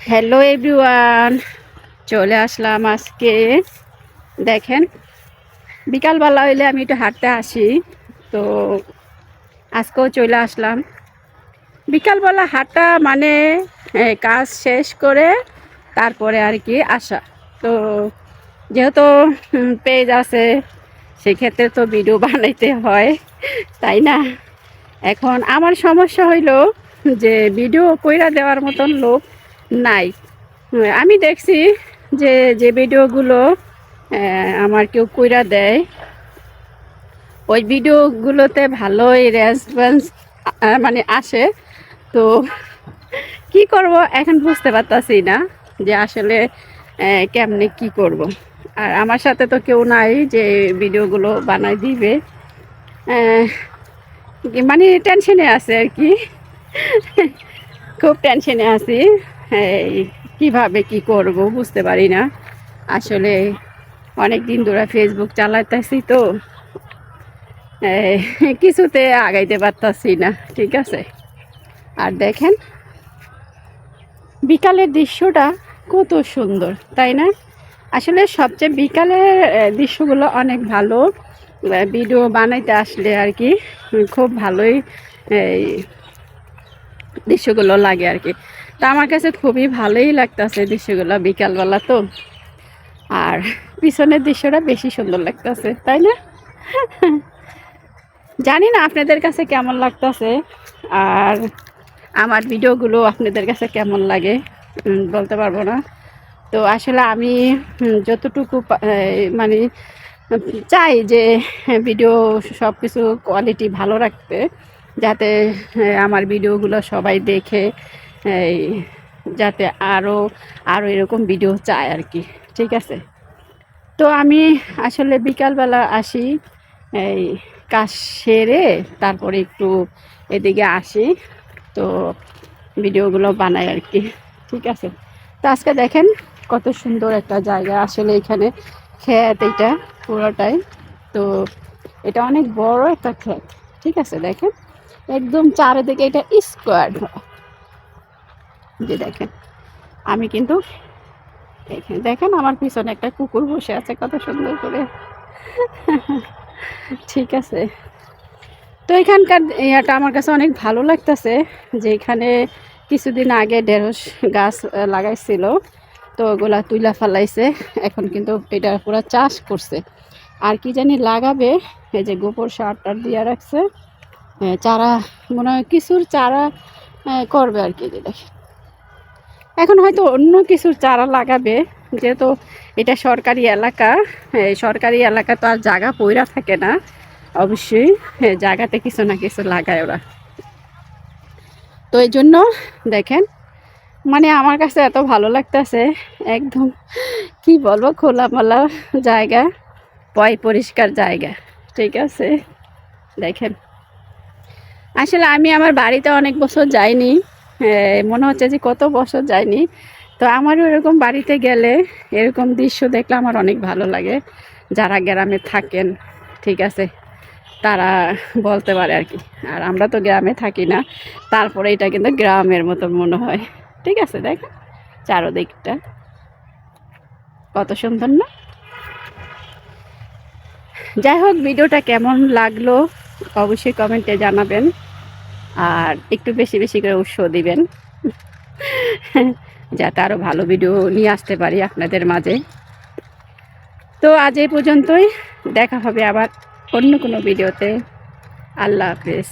Hello everyone চলে আসলাম আজকে। দেখেন, বিকালবেলা হইলে আমি একটু হাঁটতে আসি, তো আজকেও চলে আসলাম। বিকালবেলা হাঁটা মানে কাজ শেষ করে তারপরে আর কি আসা। তো যেহেতু পেজ আছে, সেক্ষেত্রে তো ভিডিও বানাইতে হয়, তাই না? এখন আমার সমস্যা হইল যে ভিডিও কইরা দেওয়ার মতন লোক নাই। হুম, আমি দেখছি যে যে ভিডিওগুলো আমার কেউ কইরা দেয় ওই ভিডিওগুলোতে ভালোই রেসপন্স মানে আসে। তো কি করব এখন বুঝতে পারতাছি না যে আসলে কেমনে কি করব। আর আমার সাথে তো কেউ নাই যে ভিডিওগুলো বানাই দিবে। মানে টেনশনে আছে আর কি। খুব টেনশনে আছি। কীভাবে কি করব বুঝতে পারি না। আসলে অনেক দিন ধরে ফেসবুক চালাইতেছি তো। কিছুতে আগাইতে পারতাছি না, ঠিক আছে? আর দেখেন, বিকালের দৃশ্যটা কত সুন্দর, তাই না? আসলে সবচেয়ে বিকালের দৃশ্যগুলো অনেক ভালো। ভিডিও বানাইতে আসলে আর কি, খুব ভালোই, এই, দৃশ্যগুলো লাগে আর কি। তা আমার কাছে খুবই ভালোই লাগতেছে দৃশ্যগুলো বিকালবেলা তো। আর পিছনের দৃশ্যটা বেশি সুন্দর লাগতেছে, তাই না? জানি না আপনাদের কাছে কেমন লাগতেছে, আর আমার ভিডিওগুলো আপনাদের কাছে কেমন লাগে বলতে পারব না। তো আসলে আমি যতটুকু মানে চাই যে, ভিডিও সব কিছু কোয়ালিটি ভালো রাখতে, যাতে আমার ভিডিওগুলো সবাই দেখে এই, যাতে আরও আরও এরকম ভিডিও চায় আর কি ঠিক আছে? তো আমি আসলে বিকালবেলা আসি এই কাজ সেরে তারপরে একটু এদিকে আসি তো ভিডিওগুলো বানাই আর কি ঠিক আছে? তো আজকে দেখেন কত সুন্দর একটা জায়গা আসলে এখানে ক্ষেত এটা পুরোটাই তো এটা অনেক বড় একটা ক্ষেত ঠিক আছে? দেখেন? একদম চারিদিকে এটা স্কোয়ার যে দেখেন, আমি কিন্তু দেখেন দেখেন আমার পিছনে একটা কুকুর বসে আছে, কত সুন্দর করে। ঠিক আছে। তো এখানকার ইয়াটা আমার কাছে অনেক ভালো লাগতেছে যে এখানে কিছুদিন আগে ঢেঁড়স গাছ লাগাইছিল, তো ওগুলা তুইলা ফেলাইছে, এখন কিন্তু এটা পুরো চাষ করছে। আর কি জানি লাগাবে, এই যে গোবর সার টার দিয়ে রাখছে চারা, মনে হয় কিছুর চারা করবে আর কি যে দেখে এখন হয়তো অন্য কিছুর চারা লাগাবে, যেহেতু এটা সরকারি এলাকা সরকারি এলাকা তো আর জায়গা পইরা থাকে না, অবশ্যই জায়গাতে কিছু না কিছু লাগায় ওরা। তো এই জন্য দেখেন মানে আমার কাছে এত ভালো লাগতেছে, একদম কি বলব, খোলামেলা জায়গা, পয় পরিষ্কার জায়গা, ঠিক আছে? দেখেন। আসলে আমি আমার বাড়িতে অনেক বছর যাইনি মনে হচ্ছে যে কত বছর যায়নি। তো আমারও এরকম বাড়িতে গেলে এরকম দৃশ্য দেখলে আমার অনেক ভালো লাগে। যারা গ্রামে থাকেন, ঠিক আছে, তারা বলতে পারে আর কি। আর আমরা তো গ্রামে থাকি না, তারপরে এটা কিন্তু গ্রামের মতো মনে হয়। ঠিক আছে, দেখ চারোদিকটা। কত সুন্দর না? যাই হোক, ভিডিওটা কেমন লাগল অবশ্যই কমেন্টে জানাবেন। আর একটু বেশি বেশি করে উৎস দিবেন। যাতে আরও ভালো ভিডিও নিয়ে আসতে পারি আপনাদের মাঝে। তো আজ এই পর্যন্তই। দেখা হবে আবার অন্য কোনো ভিডিওতে আল্লাহ হাফেজ।